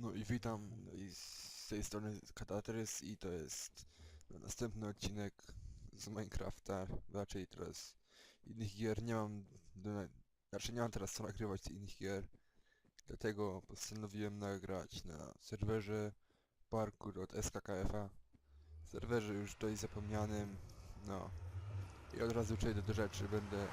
No i witam no i z tej strony Katatrys i to jest następny odcinek z Minecrafta, raczej teraz innych gier. Nie mam, do, na- znaczy nie mam teraz co nagrywać z innych gier, dlatego postanowiłem nagrać na serwerze parkour od SKKF-a, serwerze już dość zapomnianym, no. I od razu przejdę do rzeczy, będę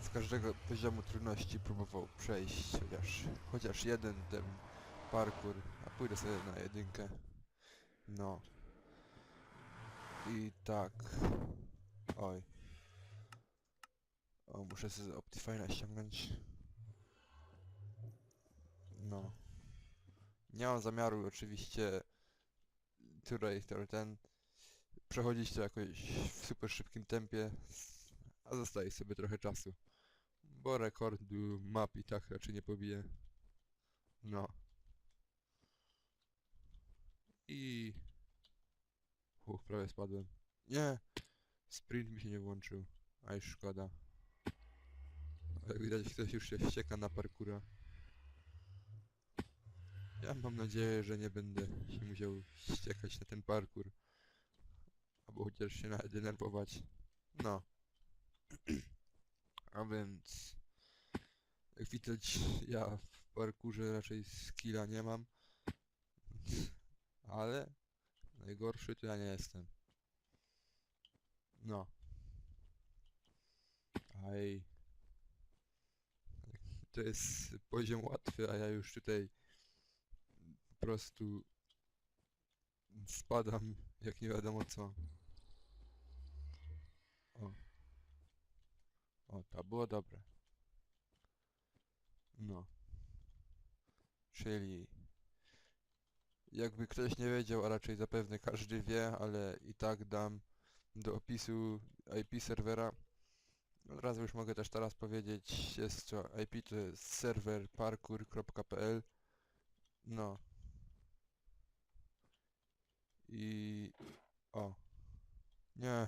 z każdego poziomu trudności próbował przejść chociaż, chociaż jeden ten parkour, a pójdę sobie na jedynkę. No. I tak. Oj. O, muszę sobie z Optifine'a ściągnąć. No. Nie mam zamiaru oczywiście tutaj to ten przechodzić to jakoś w super szybkim tempie, a zostaje sobie trochę czasu. Bo rekordu map i tak raczej nie pobiję. No. I... Uch, prawie spadłem. Nie! Sprint mi się nie włączył. A już szkoda. Jak widać ktoś już się ścieka na parkura. Ja mam nadzieję, że nie będę się musiał ściekać na ten parkour. Albo chociaż się nawet denerwować. No. A więc... Jak widać, ja w parkurze raczej skilla nie mam. Ale najgorszy to ja nie jestem. No. Aj. To jest poziom łatwy, a ja już tutaj po prostu spadam jak nie wiadomo co. O. O, to było dobre. No. Czyli jakby ktoś nie wiedział, a raczej zapewne każdy wie, ale i tak dam do opisu IP serwera. Od razu już mogę też teraz powiedzieć, jest to IP to jest serwer parkour.pl No. I... O. Nie.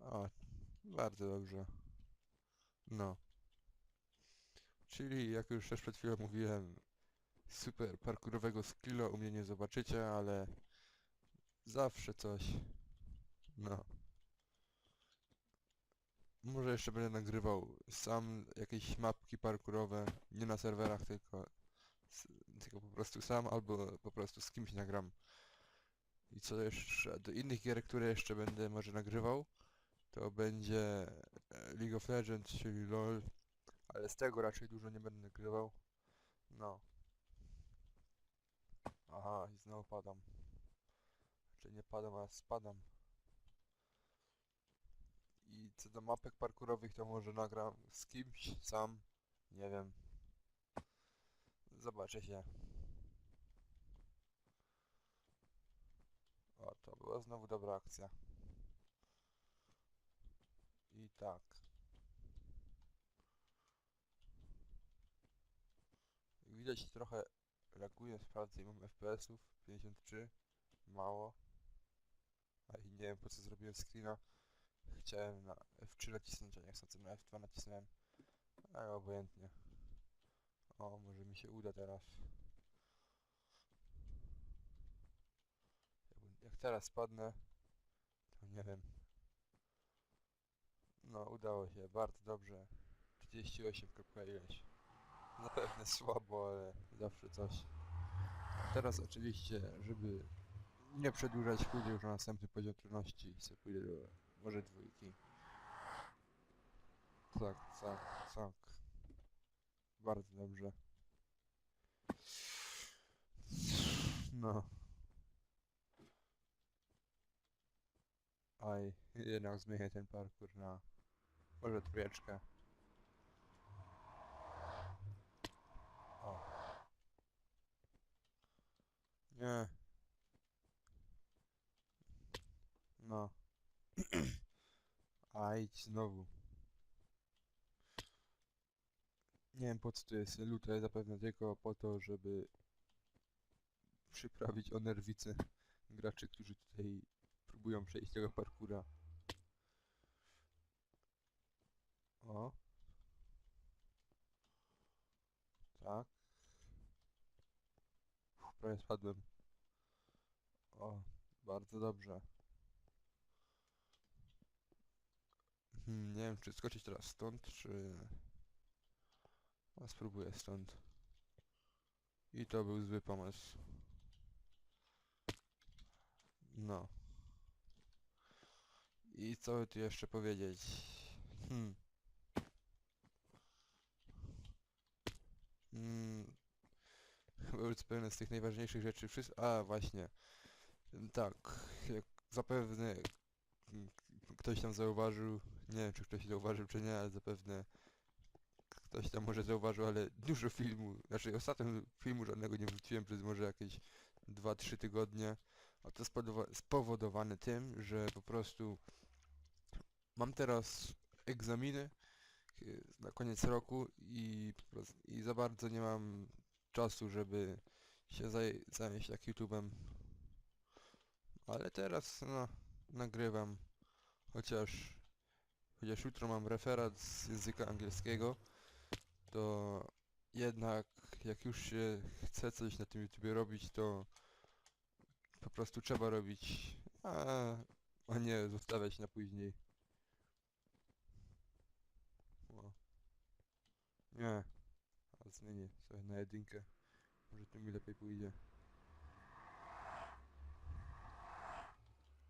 O, bardzo dobrze. No. Czyli, jak już też przed chwilą mówiłem, super parkurowego skilla u mnie nie zobaczycie, ale zawsze coś. No. Może jeszcze będę nagrywał sam jakieś mapki parkurowe, nie na serwerach, tylko, tylko po prostu sam, albo po prostu z kimś nagram. I co jeszcze, do innych gier, które jeszcze będę może nagrywał, to będzie e, League of Legends, czyli LoL, ale z tego raczej dużo nie będę nagrywał. No. Aha, i znowu padam. Czy nie padam, a spadam. I co do mapek parkurowych, to może nagram z kimś sam. Nie wiem. Zobaczę się. O, to była znowu dobra akcja. I tak. Jak widać trochę laguje, sprawdzę mam FPS-ów 53. Mało. A i nie wiem po co zrobiłem screena. Chciałem na F3 nacisnąć, a nie chcąc na F2 nacisnąłem. Ale obojętnie. O, może mi się uda teraz. Jak teraz spadnę, to nie wiem. No, udało się, bardzo dobrze. 38 kropka ileś. Zapewne słabo, ale zawsze coś. Teraz oczywiście, żeby nie przedłużać, pójdę już na następny poziom trudności i sobie pójdę do może dwójki. Tak, tak, tak. Bardzo dobrze. No. Aj, jednak zmienię ten parkour na może trójeczkę. Nie. No. A idź znowu. Nie wiem po co tu jest lutę, zapewne tylko po to, żeby przyprawić o nerwice graczy, którzy tutaj próbują przejść tego parkura. O. Tak. Prawie spadłem. O, bardzo dobrze. Hmm, nie wiem, czy skoczyć teraz stąd, czy... A spróbuję stąd. I to był zły pomysł. No. I co by tu jeszcze powiedzieć? Hmm. Mm. Już zupełnie z tych najważniejszych rzeczy wszystko... A, właśnie. Tak, jak zapewne ktoś tam zauważył, nie wiem czy ktoś zauważył czy nie, ale zapewne ktoś tam może zauważył, ale dużo filmu, znaczy ostatnio filmu żadnego nie wróciłem przez może jakieś 2-3 tygodnie, a to spowodowane tym, że po prostu mam teraz egzaminy y, na koniec roku i, i za bardzo nie mam czasu, żeby się zaj- zająć tak YouTube'em. Ale teraz no, nagrywam, chociaż chociaż jutro mam referat z języka angielskiego, to jednak jak już się chce coś na tym YouTubie robić, to po prostu trzeba robić, a, a nie zostawiać na później. O. Nie, a zmienię sobie na jedynkę. Może to mi lepiej pójdzie.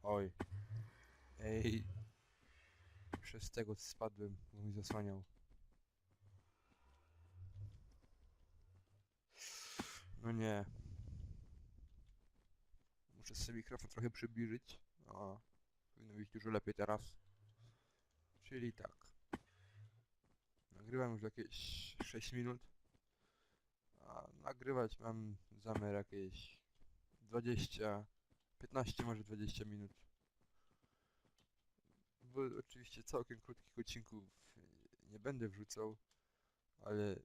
Oj. Ej. Przez tego spadłem, bo mi zasłaniał. No nie. Muszę sobie mikrofon trochę przybliżyć. O, powinno być dużo lepiej teraz. Czyli tak. Nagrywam już jakieś 6 minut. A nagrywać mam zamiar jakieś 20, 15 może 20 minut. Bo oczywiście całkiem krótkich odcinków nie będę wrzucał, ale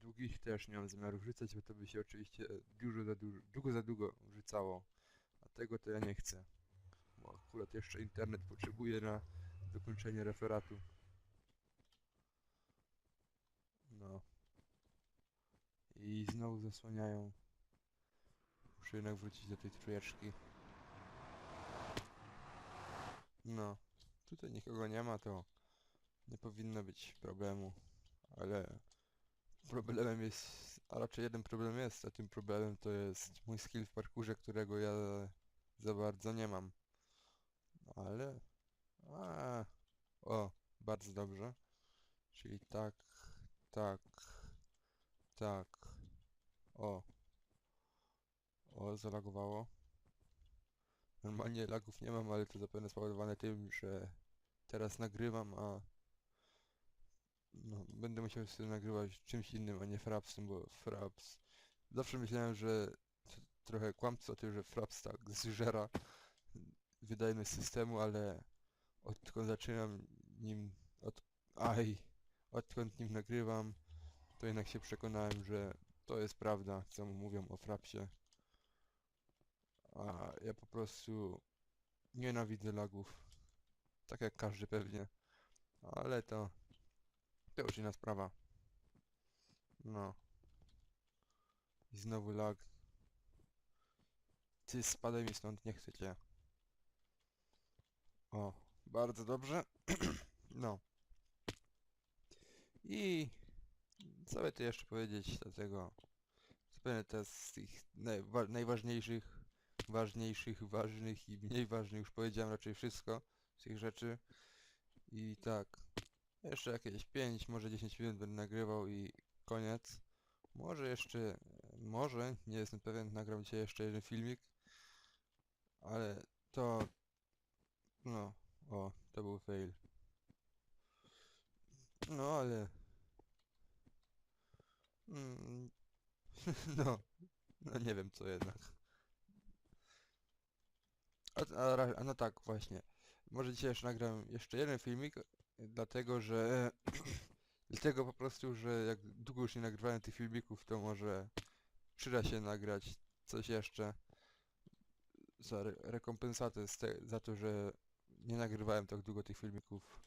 długich też nie mam zamiaru wrzucać, bo to by się oczywiście dużo za dużo, długo za długo wrzucało. A tego to ja nie chcę. Bo akurat jeszcze internet potrzebuję na dokończenie referatu. No. I znowu zasłaniają. Muszę jednak wrócić do tej trójeczki. No. Tutaj nikogo nie ma, to nie powinno być problemu. Ale problemem jest, a raczej jeden problem jest, a tym problemem to jest mój skill w parkurze, którego ja za bardzo nie mam. Ale... A, o, bardzo dobrze. Czyli tak, tak, tak. O. O, zalagowało. Normalnie lagów nie mam, ale to zapewne spowodowane tym, że teraz nagrywam, a no, będę musiał sobie nagrywać czymś innym, a nie Frapsem, bo Fraps... Zawsze myślałem, że trochę kłamstwo tym, że Fraps tak zżera wydajność systemu, ale odkąd zaczynam nim... Od... Aj! Odkąd nim nagrywam, to jednak się przekonałem, że to jest prawda, co mówią o Frapsie. A ja po prostu nienawidzę lagów. Tak jak każdy pewnie. Ale to... To już inna sprawa. No. I znowu lag. Ty spadaj mi stąd, nie chcę cię. O, bardzo dobrze. no. I co by tu jeszcze powiedzieć do tego? Zapewne to z tych najwa najważniejszych, ważniejszych, ważnych i mniej ważnych już powiedziałem raczej wszystko z tych rzeczy. I tak, jeszcze jakieś 5, może 10 minut będę nagrywał i koniec. Może jeszcze, może, nie jestem pewien, nagram dzisiaj jeszcze jeden filmik. Ale to, no, o, to był fail. No, ale... Mm, no, no nie wiem co jednak. A, a, a no tak, właśnie. Może dzisiaj jeszcze nagram jeszcze jeden filmik, dlatego że... dlatego po prostu, że jak długo już nie nagrywałem tych filmików, to może przyda się nagrać coś jeszcze za re rekompensatę za to, że nie nagrywałem tak długo tych filmików.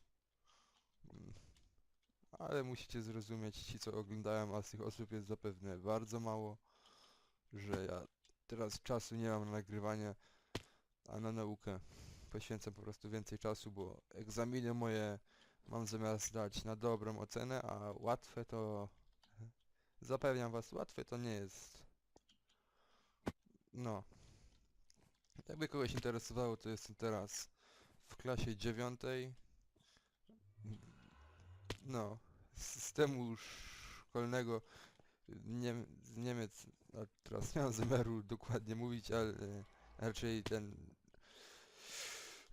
Ale musicie zrozumieć, ci co oglądają, a z tych osób jest zapewne bardzo mało, że ja teraz czasu nie mam na nagrywanie, a na naukę poświęcam po prostu więcej czasu, bo egzaminy moje mam zamiar zdać na dobrą ocenę, a łatwe to... Zapewniam was, łatwe to nie jest. No. Jakby kogoś interesowało, to jestem teraz w klasie dziewiątej. No, systemu szkolnego Niem z Niemiec, a teraz nie mam zamiaru dokładnie mówić, ale raczej ten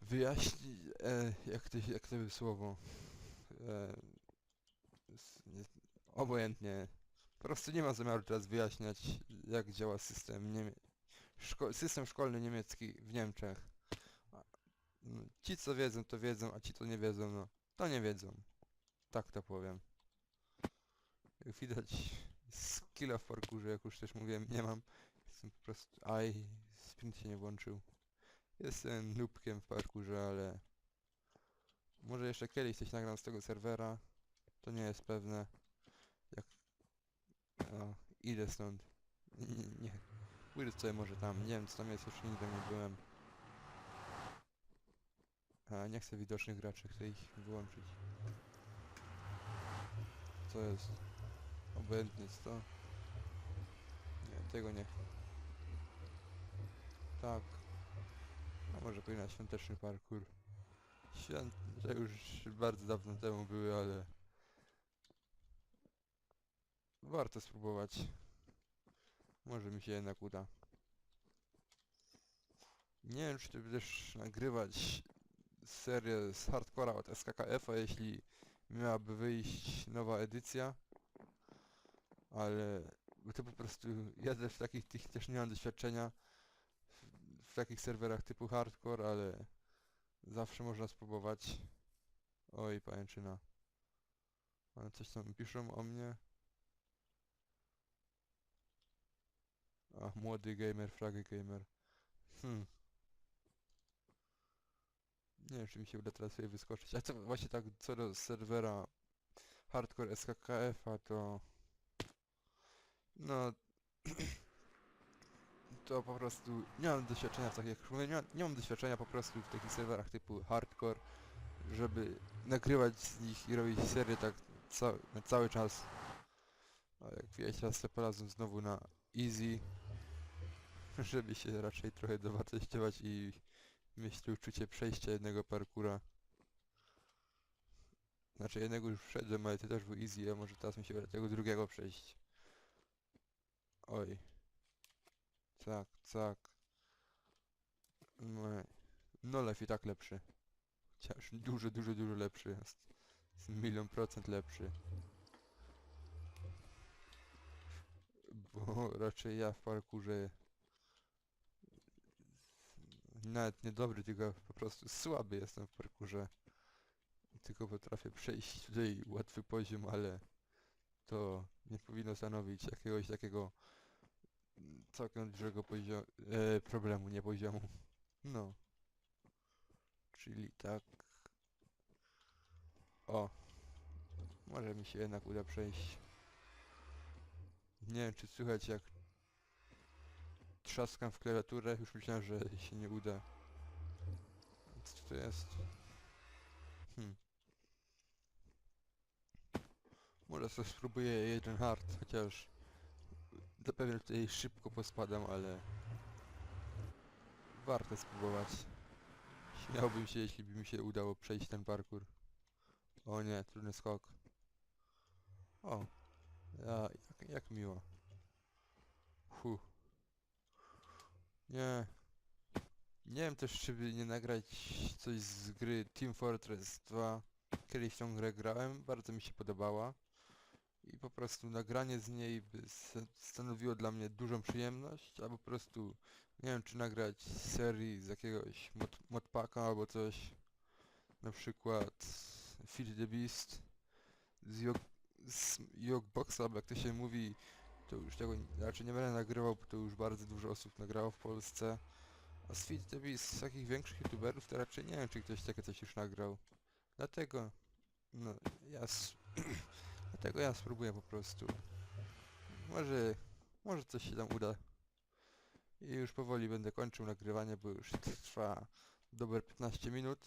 wyjaśni, e, jak to, jak to słowo, e, nie, obojętnie, po prostu nie mam zamiaru teraz wyjaśniać, jak działa system niemie szko system szkolny niemiecki w Niemczech. No, Ci co wiedzą, to wiedzą, a ci co nie wiedzą, no, to nie wiedzą. Tak to powiem. Jak widać, skilla w parkurze, jak już też mówiłem, nie mam. Jestem po prostu... Aj, sprint się nie włączył. Jestem nubkiem w parkurze, ale... Może jeszcze kiedyś coś nagram z tego serwera. To nie jest pewne. Jak... O, idę stąd. Nie, nie. Sobie może tam. Nie wiem co tam jest, jeszcze nigdy nie byłem. A, nie chcę widocznych graczy, chcę ich wyłączyć. Co jest? Obojętnie to. Nie, tego nie. Tak. A może powinna świąteczny parkour. Świąt... już bardzo dawno temu były, ale... Warto spróbować. Może mi się jednak uda. Nie wiem, czy ty będziesz nagrywać serię z hardcora od SKKF-a, jeśli miałaby wyjść nowa edycja. Ale to po prostu ja też takich tych też nie mam doświadczenia w, w takich serwerach typu hardcore, ale zawsze można spróbować. Oj, pajęczyna. Ale coś tam piszą o mnie. A, młody gamer, fragi gamer. Hmm. Nie wiem, czy mi się uda teraz sobie wyskoczyć. A co właśnie tak co do serwera hardcore SKKF-a, to... No... to po prostu nie mam doświadczenia w takich, nie, mam- nie mam doświadczenia po prostu w takich serwerach typu hardcore, żeby nagrywać z nich i robić serię tak ca na cały czas. A jak widać teraz sobie polazłem znowu na easy, żeby się raczej trochę dowartościować i mieć uczucie przejścia jednego parkura. Znaczy jednego już wszedłem, ale to też był easy, a może teraz mi się uda tego drugiego przejść. Oj. Tak, tak. No, no lepiej tak lepszy. Chociaż dużo, dużo, dużo lepszy jest. Jest milion procent lepszy. Bo raczej ja w parkurze nawet nie dobry, tylko po prostu słaby jestem w parkurze. Tylko potrafię przejść tutaj łatwy poziom, ale to nie powinno stanowić jakiegoś takiego mm, całkiem dużego poziomu, e, problemu, nie poziomu. No. Czyli tak. O. Może mi się jednak uda przejść. Nie wiem czy słychać jak trzaskam w klawiaturę, już myślałem, że się nie uda. Co to jest? Hmm. Może sobie spróbuję jeden hard, chociaż zapewne tutaj szybko pospadam, ale warto spróbować. Śmiałbym się, jeśli by mi się udało przejść ten parkour. O nie, trudny skok. O, ja, jak, jak miło. Fu. Nie. Nie wiem też, czy by nie nagrać coś z gry Team Fortress 2. Kiedyś tą grę grałem, bardzo mi się podobała. I po prostu nagranie z niej by stanowiło dla mnie dużą przyjemność, albo po prostu, nie wiem, czy nagrać z serii z jakiegoś mod, modpacka albo coś. Na przykład Feed the Beast z, Jog, z Jogboxa, albo jak to się mówi, to już tego raczej nie będę nagrywał, bo to już bardzo dużo osób nagrało w Polsce. A z Feed the Beast, z takich większych youtuberów, to raczej nie wiem, czy ktoś takie coś już nagrał. Dlatego, no, ja Dlatego ja spróbuję po prostu. Może, może coś się tam uda. I już powoli będę kończył nagrywanie, bo już trwa dobre 15 minut.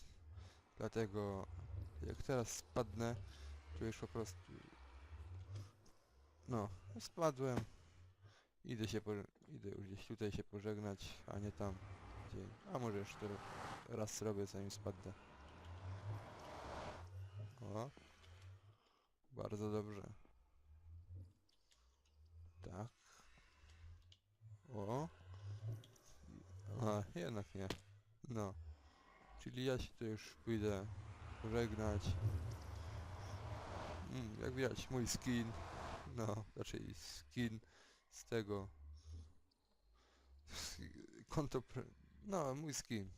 Dlatego jak teraz spadnę, to już po prostu... No, spadłem. Idę się po, idę już gdzieś tutaj się pożegnać, a nie tam. A może jeszcze raz zrobię zanim spadnę. O. Bardzo dobrze. Tak. O. A, jednak nie. No. Czyli ja się tu już pójdę pożegnać. Mm, jak widać mój skin. No, raczej skin z tego. Konto. No, mój skin.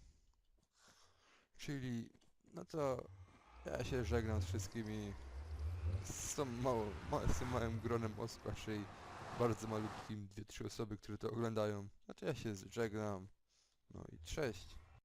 Czyli, no to ja się żegnam z wszystkimi. Tą mało, ma, tym małym gronem osób, raczej bardzo malutkim, dwie, trzy osoby, które to oglądają. To ja się żegnam. No i cześć.